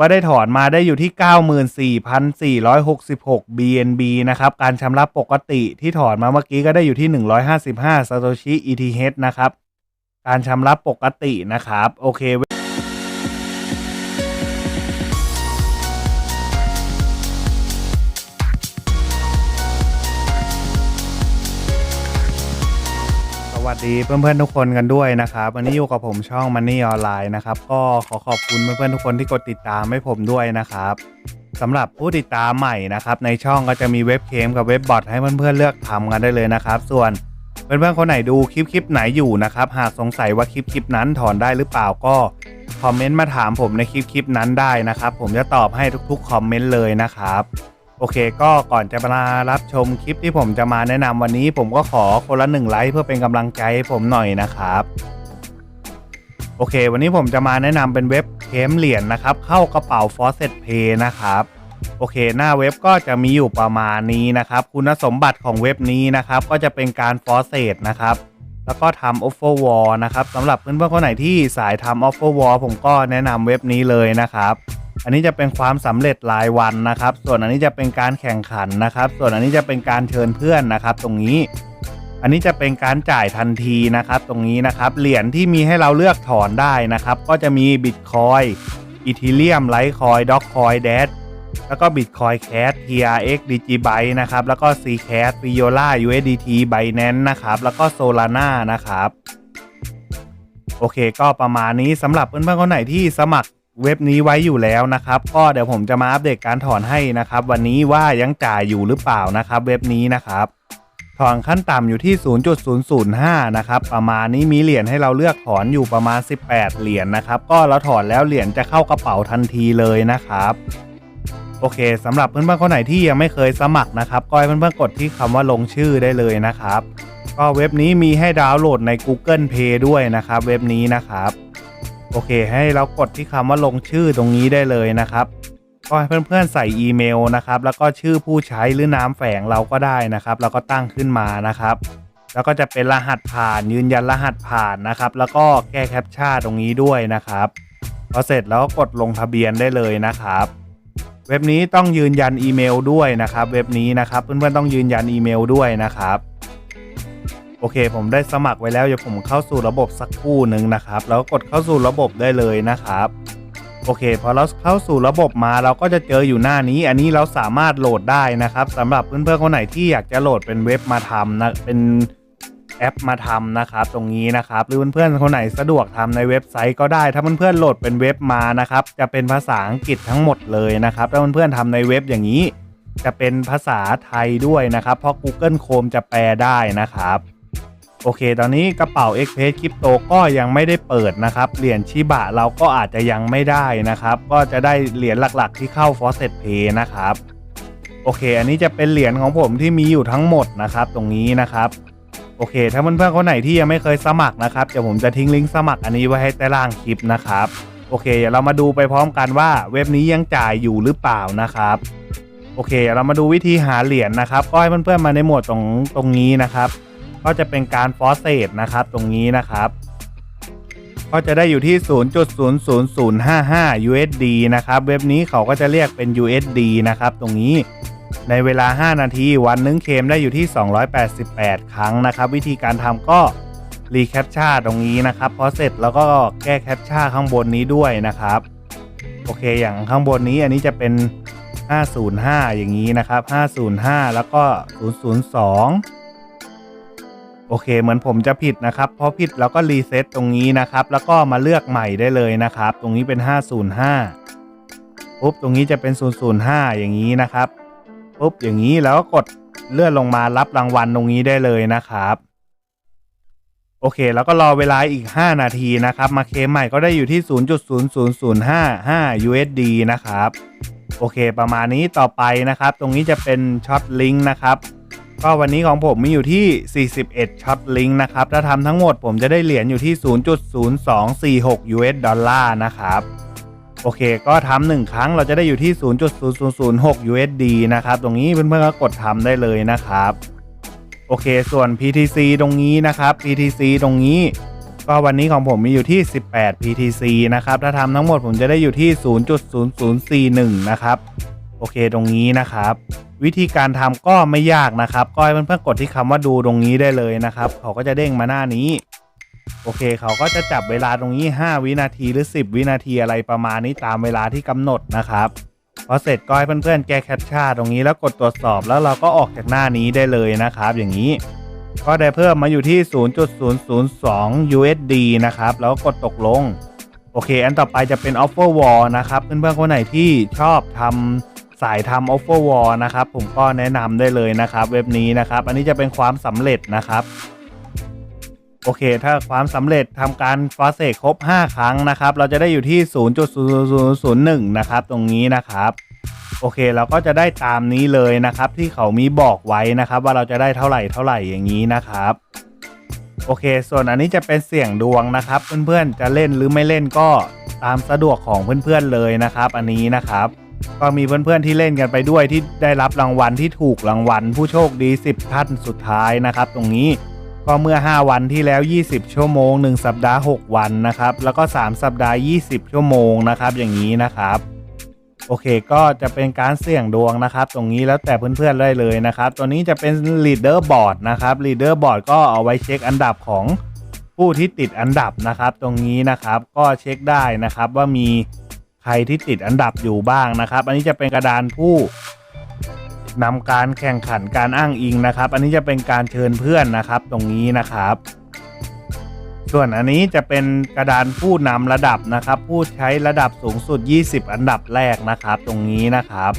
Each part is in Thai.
ก็ได้ถอนมาได้อยู่ที่ 94,466 BNB นะครับ การชำระปกติที่ถอนมาเมื่อกี้ก็ได้อยู่ที่ 155 Satoshi ETH นะครับ การชำระปกตินะครับ โอเคส วัสดีเพื่อนๆทุกคนกันด้วยนะครับวันนี้อยู่กับผมช่อง Money ออนไลน์นะครับก็ขอขอบคุณเพื่อนๆทุกคนที่กดติดตามให้ผมด้วยนะครับสำหรับผู้ติดตามใหม่นะครับในช่องก็จะมีเว็บเคมกับเว็บบอทให้เพื่อนๆเลือกทำกันได้เลยนะครับ ส่วนเพื่อนๆคนไหนดูคลิปคลิปไหนอยู่นะครับหากสงสัยว่าคลิปคลิปนั้นถอนได้หรือเปล่าก็คอมเมนต์มาถามผมในคลิปคลิปนั้นได้นะครับ ผมจะตอบให้ทุกๆคอมเมนต์เลยนะครับ อเคก็ก่อนจะมารับชมคลิปที่ผมจะมาแนะนำวันนี้ ผมก็ขอคนละหนึ่งไลค์เพื่อเป็นกำลังใจให้ผมหน่อยนะครับ โอเค วันนี้ผมจะมาแนะนำเป็นเว็บเคมเหรียญนะครับ เข้ากระเป๋า f o r c e t Pay นะครับ โอเค หน้าเว็บก็จะมีอยู่ประมาณนี้นะครับ คุณสมบัติของเว็บนี้นะครับ ก็จะเป็นการ f o r c e t นะครับแล้วก็ทำ offer wall นะครับสำหรับเพื่อนๆคนไหนที่สายทำ offer wall ผมก็แนะนำเว็บนี้เลยนะครับ อันนี้จะเป็นความสำเร็จรายวันนะครับ ส่วนอันนี้จะเป็นการแข่งขันนะครับ ส่วนอันนี้จะเป็นการเชิญเพื่อนนะครับ ตรงนี้ อันนี้จะเป็นการจ่ายทันทีนะครับ ตรงนี้นะครับ เหรียญที่มีให้เราเลือกถอนได้นะครับ ก็จะมีบิตคอยอีทีเรียมไลท์คอยด็อกคอยเดแล้วก็บิตคอยแคส TRX Digibyte นะครับ แล้วก็ C Cash Viola USDT Binance นะครับ แล้วก็ Solana นะครับ โอเค ก็ประมาณนี้สำหรับเพื่อนๆคนไหนที่สมัคร เว็บนี้ไว้อยู่แล้วนะครับ ก็เดี๋ยวผมจะมาอัปเดตการถอนให้นะครับ วันนี้ว่ายังจ่ายอยู่หรือเปล่านะครับ เว็บนี้นะครับถอนขั้นต่ำอยู่ที่ 0.005 นะครับ ประมาณนี้มีเหรียญให้เราเลือกถอนอยู่ประมาณ 18 เหรียญนะครับ ก็เราถอนแล้วเหรียญจะเข้ากระเป๋าทันทีเลยนะครับ โอเคสำหรับเพื่อนๆคนไหนที่ยังไม่เคยสมัครนะครับ ก็ให้เพื่อนๆกดที่คำว่าลงชื่อได้เลยนะครับ ก็เว็บนี้มีให้ดาวน์โหลดใน Google Play ด้วยนะครับ เว็บนี้นะครับ โอเค ให้เรากดที่คำว่าลงชื่อตรงนี้ได้เลยนะครับก็ให้เพื่อนๆใส่อีเมลนะครับ แล้วก็ชื่อผู้ใช้หรือนามแฝงเราก็ได้นะครับเราก็ตั้งขึ้นมานะครับ แล้วก็จะเป็นรหัสผ่านยืนยันรหัสผ่านนะครับ แล้วก็แก้แคปชั่นตรงนี้ด้วยนะครับพอเสร็จแล้วก็กดลงทะเบียนได้เลยนะครับ เว็บนี้ต้องยืนยันอีเมลด้วยนะครับ เว็บนี้นะครับ เพื่อนๆต้องยืนยันอีเมลด้วยนะครับ โอเค ผมได้สมัครไว้แล้วเดี๋ยวผมเข้าสู่ระบบสักครู่หนึ่งนะครับ แล้วกดเข้าสู่ระบบได้เลยนะครับโอเคพอเราเข้าสู่ระบบมาเราก็จะเจออยู่หน้านี้ อันนี้เราสามารถโหลดได้นะครับสำหรับเพื่อนๆคนไหนที่อยากจะโหลดเป็นเว็บมาทำนะเป็นแอปมาทำนะครับตรงนี้นะครับหรือเพื่อนๆคนไหนสะดวกทำในเว็บไซต์ก็ได้ ถ้าเพื่อนๆโหลดเป็นเว็บมานะครับจะเป็นภาษาอังกฤษทั้งหมดเลยนะครับถ้าเพื่อนๆทำในเว็บอย่างนี้ จะเป็นภาษาไทยด้วยนะครับ เพราะ Google Chrome จะแปลได้นะครับ โอเค ตอนนี้กระเป๋า x p r e s s Crypto ก็ยังไม่ได้เปิดนะครับ เหรียญชิบะเราก็อาจจะยังไม่ได้นะครับ ก็จะได้เหรียญหลักๆที่เข้า f o r c e t Pay นะครับ โอเค อันนี้จะเป็นเหรียญของผมที่มีอยู่ทั้งหมดนะครับ ตรงนี้นะครับ โอเค ถ้าเพื่อนๆคนไหนที่ยังไม่เคยสมัครนะครับเดี๋ยวผมจะทิ้งลิงก์สมัครอันนี้ไว้ให้ใต้ล่างคลิปนะครับ โอเค เดี๋ยวเรามาดูไปพร้อมกันว่าเว็บนี้ยังจ่ายอยู่หรือเปล่านะครับโอเค เรามาดูวิธีหาเหรียญนะครับ ก็ให้เพื่อนๆมาในหมวดตรงตรงนี้นะครับ ก็จะเป็นการฟอสเซตนะครับตรงนี้นะครับ ก็จะได้อยู่ที่ 0.00055 USD นะครับ เว็บนี้เขาก็จะเรียกเป็น USD นะครับ ตรงนี้ในเวลา 5 นาที วันนึงเคมได้อยู่ที่ 288 ครั้งนะครับ วิธีการทำก็รีแคปชั่นตรงนี้นะครับพอเสร็จแล้วก็แก้แคปชั่นข้างบนนี้ด้วยนะครับ โอเคอย่างข้างบนนี้อันนี้จะเป็น 505 อย่างนี้นะครับ 505 แล้วก็ 002 อเค เหมือนผมจะผิดนะครับ เพราะผิดแล้วก็รีเซ็ตตรงนี้นะครับ แล้วก็มาเลือกใหม่ได้เลยนะครับ ตรงนี้เป็น 505ปุ๊บตรงนี้จะเป็น 005 อย่างนี้นะครับปุ๊บอย่างนี้แล้วก็กดเลื่อนลงมารับรางวัลตรงนี้ได้เลยนะครับ โอเค แล้วก็รอเวลาอีก 5 นาทีนะครับ มาเคมใหม่ก็ได้อยู่ที่ 0.00055 USD นะครับ โอเค ประมาณนี้ต่อไปนะครับ ตรงนี้จะเป็นช็อตลิงก์นะครับ ก็วันนี้ของผมมีอยู่ที่ 41ช็อตลิงก์นะครับ ถ้าทำทั้งหมดผมจะได้เหรียญอยู่ที่ 0.0246 US ดอลลาร์นะครับ โอเค ก็ทำหนึ่งครั้งเราจะได้อยู่ที่ 0.0006 USD นะครับ ตรงนี้เพื่อนๆก็กดทำได้เลยนะครับ โอเค ส่วน PTC ตรงนี้นะครับ PTC ตรงนี้ ก็วันนี้ของผมมีอยู่ที่ 18 PTC นะครับ ถ้าทำทั้งหมดผมจะได้อยู่ที่ 0.0041 นะครับ โอเค ตรงนี้นะครับ วิธีการทำก็ไม่ยากนะครับ ก็ให้เพื่อนๆกดที่คำว่าดูตรงนี้ได้เลยนะครับ เขาก็จะเด้งมาหน้านี้ โอเค เขาก็จะจับเวลาตรงนี้ 5 วินาทีหรือ 10 วินาทีอะไรประมาณนี้ตามเวลาที่กำหนดนะครับพอเสร็จก็ให้เพื่อนๆแก้แคปชั่นตรงนี้แล้วกดตรวจสอบแล้วเราก็ออกจากหน้านี้ได้เลยนะครับ อย่างนี้ ก็ได้เพิ่มมาอยู่ที่ 0.002 USD นะครับ แล้วก็กดตกลง โอเค อันต่อไปจะเป็น offer wall นะครับ เพื่อนๆคนไหนที่ชอบทำ สายทำ offer w a l นะครับ ผมก็แนะนำได้เลยนะครับ เว็บนี้นะครับ อันนี้จะเป็นความสำเร็จนะครับ โอเค ถ้าความสำเร็จทำการฟอสเซครบ 5 ครั้งนะครับ เราจะได้อยู่ที่ 0.0001 นะครับ ตรงนี้นะครับ โอเค เราก็จะได้ตามนี้เลยนะครับ ที่เขามีบอกไว้นะครับ ว่าเราจะได้เท่าไหร่เท่าไหร่อย่างนี้นะครับโอเค ส่วนอันนี้จะเป็นเสี่ยงดวงนะครับ เพื่อนๆ จะเล่นหรือไม่เล่นก็ตามสะดวกของเพื่อนๆเลยนะครับ อันนี้นะครับ ก็มีเพื่อนๆที่เล่นกันไปด้วยที่ได้รับรางวัลที่ถูกรางวัลผู้โชคดี 10 ท่านสุดท้ายนะครับ ตรงนี้ก็เมื่อ 5 วันที่แล้ว 20 ชั่วโมง 1 สัปดาห์ 6 วันนะครับ แล้วก็ 3 สัปดาห์ 20 ชั่วโมงนะครับ อย่างนี้นะครับ โอเคก็จะเป็นการเสี่ยงดวงนะครับ ตรงนี้แล้วแต่เพื่อนๆได้เลยนะครับ ตัวนี้จะเป็น leader board นะครับ leader board ก็เอาไว้เช็คอันดับของผู้ที่ติดอันดับนะครับ ตรงนี้นะครับก็เช็คได้นะครับว่ามี ใครที่ติดอันดับอยู่บ้างนะครับ อันนี้จะเป็นกระดานผู้นำการแข่งขันการอ้างอิงนะครับ อันนี้จะเป็นการเชิญเพื่อนนะครับตรงนี้นะครับ ส่วนอันนี้จะเป็นกระดานผู้นำระดับนะครับ ผู้ใช้ระดับสูงสุด 20 อันดับแรกนะครับ ตรงนี้นะครับ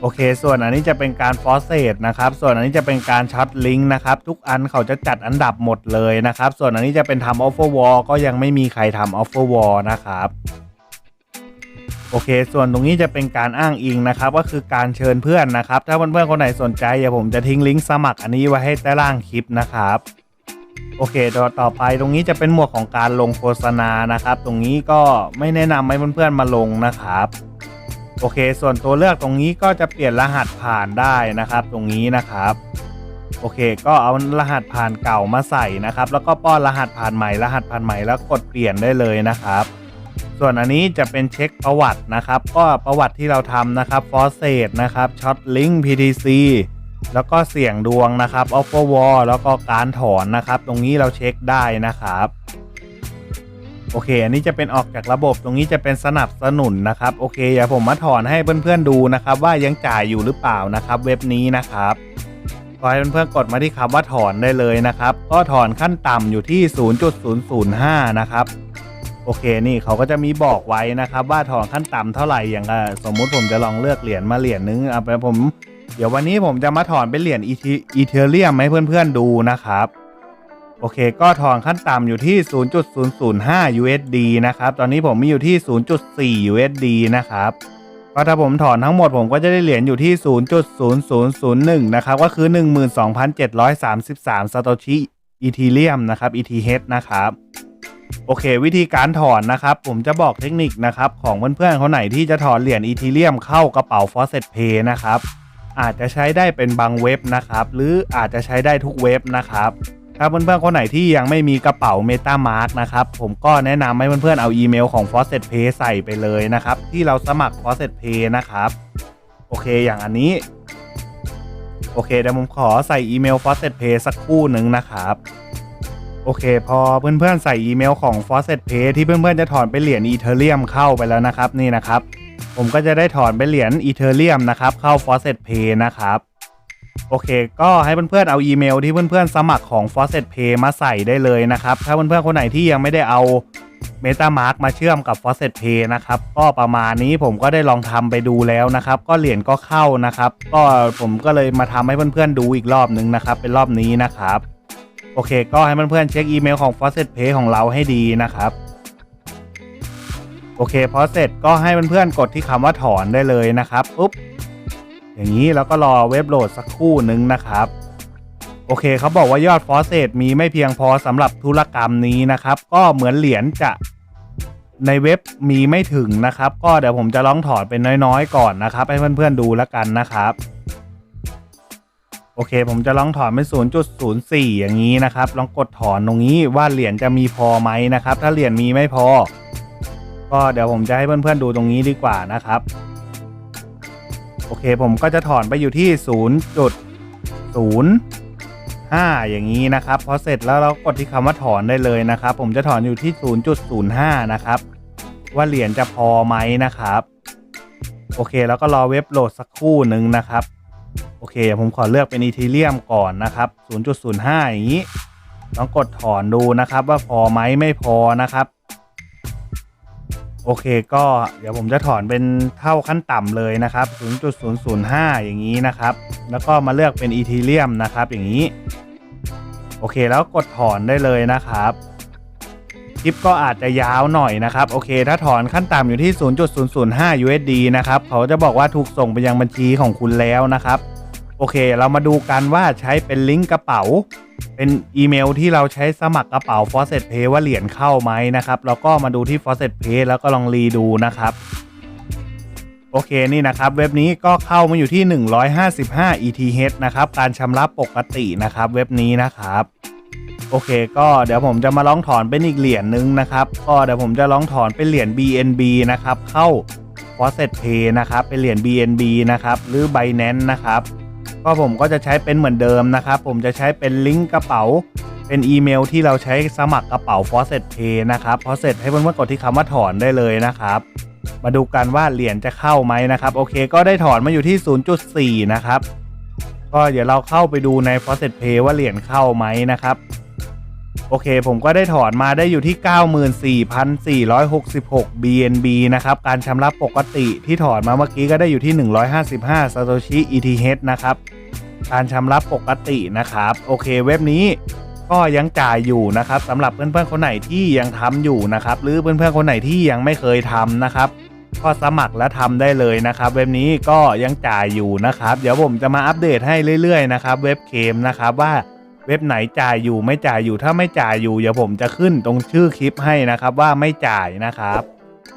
โอเค ส่วนอันนี้จะเป็นการฟอสเซตนะครับ ส่วนอันนี้จะเป็นการช็อตลิงก์นะครับ ทุกอันเขาจะจัดอันดับหมดเลยนะครับ ส่วนอันนี้จะเป็นทำออฟเฟอร์วอลก็ยังไม่มีใครทำออฟเฟอร์วอลนะครับ โอเค ส่วนตรงนี้จะเป็นการอ้างอิงนะครับ ก็คือการเชิญเพื่อนนะครับ ถ้าเพื่อนๆคนไหนสนใจเดี๋ยวผมจะทิ้งลิงก์สมัครอันนี้ไว้ให้ใต้ล่างคลิปนะครับโอเคต่อต่อไปตรงนี้จะเป็นหมวดของการลงโฆษณานะครับ ตรงนี้ก็ไม่แนะนำให้เพื่อนๆมาลงนะครับ โอเค ส่วนตัวเลือกตรงนี้ก็จะเปลี่ยนรหัสผ่านได้นะครับ ตรงนี้นะครับ โอเค ก็เอารหัสผ่านเก่ามาใส่นะครับ แล้วก็ป้อนรหัสผ่านใหม่ รหัสผ่านใหม่แล้วกดเปลี่ยนได้เลยนะครับ ส่วนอันนี้จะเป็นเช็คประวัตินะครับ ก็ประวัติที่เราทำนะครับฟอสเซตนะครับช็อตลิงก์ PTC แล้วก็เสี่ยงดวงนะครับ offer wall แล้วก็การถอนนะครับ ตรงนี้เราเช็คได้นะครับโอเค อันนี้จะเป็นออกจากระบบตรงนี้จะเป็นสนับสนุนนะครับ โอเคเดี๋ยวผมมาถอนให้เพื่อนๆดูนะครับ ว่ายังจ่ายอยู่หรือเปล่านะครับ เว็บนี้นะครับขอให้เพื่อนๆกดมาที่คำว่าถอนได้เลยนะครับ ก็ถอนขั้นต่ำอยู่ที่ 0.005 นะครับ โอเคนี่เขาก็จะมีบอกไว้นะครับว่าถอนขั้นต่ำเท่าไหร่อย่างสมมุติผมจะลองเลือกเหรียญมาเหรียญนึงเอาไปผม เดี๋ยววันนี้ผมจะมาถอนเป็นเหรียญอีเทเรียมให้เพื่อนๆดูนะครับโอเค ก็ถอนขั้นต่ำอยู่ที่ 0.005 USD นะครับ ตอนนี้ผมมีอยู่ที่ 0.4 USD นะครับ ก็ถ้าผมถอนทั้งหมดผมก็จะได้เหรียญอยู่ที่ 0.0001 นะครับ ก็คือ 12,733ซาโตชิอีเทเรียมนะครับ ETH นะครับ โอเค วิธีการถอนนะครับ ผมจะบอกเทคนิคนะครับ ของเพื่อนๆคนไหนที่จะถอนเหรียญอีเทเรียมเข้ากระเป๋า Faucet Pay นะครับ อาจจะใช้ได้เป็นบางเว็บนะครับ หรืออาจจะใช้ได้ทุกเว็บนะครับ ถ้าเพื่อนๆคนไหนที่ยังไม่มีกระเป๋า MetaMask นะครับ ผมก็แนะนำให้เพื่อนๆเอาอีเมลของ Faucet Pay ใส่ไปเลยนะครับ ที่เราสมัคร Faucet Pay นะครับ โอเคอย่างอันนี้ โอเคเดี๋ยวผมขอใส่อีเมล Faucet Pay สักครู่หนึ่งนะครับ โอเค พอเพื่อนๆใส่อีเมลของ Faucet Pay ที่เพื่อนๆจะถอนไปเหรียญอีเทเรียมเข้าไปแล้วนะครับนี่นะครับ ผมก็จะได้ถอนไปเหรียญอีเทเรียมนะครับเข้า Faucet Pay นะครับโอเค ก็ให้เพื่อนๆเอาอีเมลที่เพื่อนๆสมัครของ Faucet Pay มาใส่ได้เลยนะครับ ถ้าเพื่อนๆคนไหนที่ยังไม่ได้เอา MetaMask มาเชื่อมกับ Faucet Pay นะครับ ก็ประมาณนี้ผมก็ได้ลองทำไปดูแล้วนะครับ ก็เหรียญก็เข้านะครับ ก็ผมก็เลยมาทำให้เพื่อนๆดูอีกรอบนึงนะครับ เป็นรอบนี้นะครับ โอเค ก็ให้เพื่อนๆเช็คอีเมลของ Faucet Pay ของเราให้ดีนะครับ โอเคพอเสร็จก็ให้เพื่อนๆกดที่คำว่าถอนได้เลยนะครับปุ๊บอย่างนี้แล้วก็รอเว็บโหลดสักครู่หนึ่งนะครับโอเคเขาบอกว่ายอดฟอสเซตมีไม่เพียงพอสำหรับธุรกรรมนี้นะครับ ก็เหมือนเหรียญจะในเว็บมีไม่ถึงนะครับ ก็เดี๋ยวผมจะลองถอนเป็นน้อยๆ ก่อนนะครับ ให้เพื่อนๆดูแล้วกันนะครับ โอเค ผมจะลองถอนเป็น0.04 อย่างนี้นะครับ ลองกดถอนตรงนี้ว่าเหรียญจะมีพอไหมนะครับ ถ้าเหรียญมีไม่พอ ก็เดี๋ยวผมจะให้เพื่อนๆดูตรงนี้ดีกว่านะครับ โอเค ผมก็จะถอนไปอยู่ที่ 0.05 อย่างนี้นะครับ พอเสร็จแล้วเรากดที่คำว่าถอนได้เลยนะครับ ผมจะถอนอยู่ที่ 0.05 นะครับ ว่าเหรียญจะพอไหมนะครับ โอเค แล้วก็รอเว็บโหลดสักครู่หนึ่งนะครับ โอเคผมขอเลือกเป็นอีทีเรียมก่อนนะครับ 0.05 อย่างนี้ลองกดถอนดูนะครับ ว่าพอไหมไม่พอนะครับ โอเคก็เดี๋ยวผมจะถอนเป็นเท่าขั้นต่ำเลยนะครับ 0.005 อย่างนี้นะครับ แล้วก็มาเลือกเป็นอีทีเรียมนะครับ อย่างนี้ โอเคแล้วกดถอนได้เลยนะครับ ลิปก็อาจจะยาวหน่อยนะครับโอเค ถ้าถอนขั้นต่ำอยู่ที่ 0.005 USD นะครับเขาจะบอกว่าถูกส่งไปยังบัญชีของคุณแล้วนะครับ โอเค เรามาดูกันว่าใช้เป็นลิงก์กระเป๋า เป็นอีเมลที่เราใช้สมัครกระเป๋า f a u c e t Pay ว่าเหรียญเข้าไหมนะครับแล้วก็มาดูที่ f a u c e t Pay แล้วก็ลองรีดูนะครับโอเคนี่นะครับเว็บนี้ก็เข้ามาอยู่ที่ 155 ETH นะครับการชำระปกตินะครับเว็บนี้นะครับ โอเค ก็เดี๋ยวผมจะมาลองถอนเป็นอีกเหรียญนึงนะครับก็เดี๋ยวผมจะลองถอนเป็นเหรียญ BNB นะครับเข้า f a u c e t Pay นะครับเป็นเหรียญ BNB นะครับหรือ Binance นะครับก็ผมก็จะใช้เป็นเหมือนเดิมนะครับ ผมจะใช้เป็นลิงก์กระเป๋า เป็นอีเมลที่เราใช้สมัครกระเป๋า f a u c e t Pay นะครับพอเสร็จให้เพื่อนๆกดที่คำว่าถอนได้เลยนะครับ มาดูกันว่าเหรียญจะเข้าไหมนะครับ โอเค ก็ได้ถอนมาอยู่ที่ 0.4 นะครับ ก็เดี๋ยวเราเข้าไปดูใน f a u c e t Pay ว่าเหรียญเข้าไหมนะครับ โอเค ผมก็ได้ถอนมาได้อยู่ที่ 94,466 BNB นะครับ การชำระปกติที่ถอนมาเมื่อกี้ก็ได้อยู่ที่ 155 Satoshi ETH นะครับ การชำระปกตินะครับ โอเค เว็บนี้ก็ยังจ่ายอยู่นะครับสำหรับเพื่อนๆคนไหนที่ยังทำอยู่นะครับ หรือเพื่อนๆคนไหนที่ยังไม่เคยทำนะครับ ก็สมัครและทำได้เลยนะครับ เว็บนี้ก็ยังจ่ายอยู่นะครับ เดี๋ยวผมจะมาอัปเดตให้เรื่อยๆนะครับ เว็บเคมนะครับว่า เว็บไหนจ่ายอยู่ไม่จ่ายอยู่ถ้าไม่จ่ายอยู่เดี๋ยวผมจะขึ้นตรงชื่อคลิปให้นะครับว่าไม่จ่ายนะครับ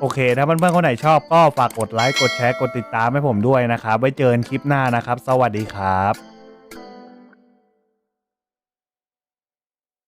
โอเค ถ้าเพื่อนๆคนไหนชอบก็ฝากกดไลค์กดแชร์กดติดตามให้ผมด้วยนะครับไว้เจอกันคลิปหน้านะครับ สวัสดีครับ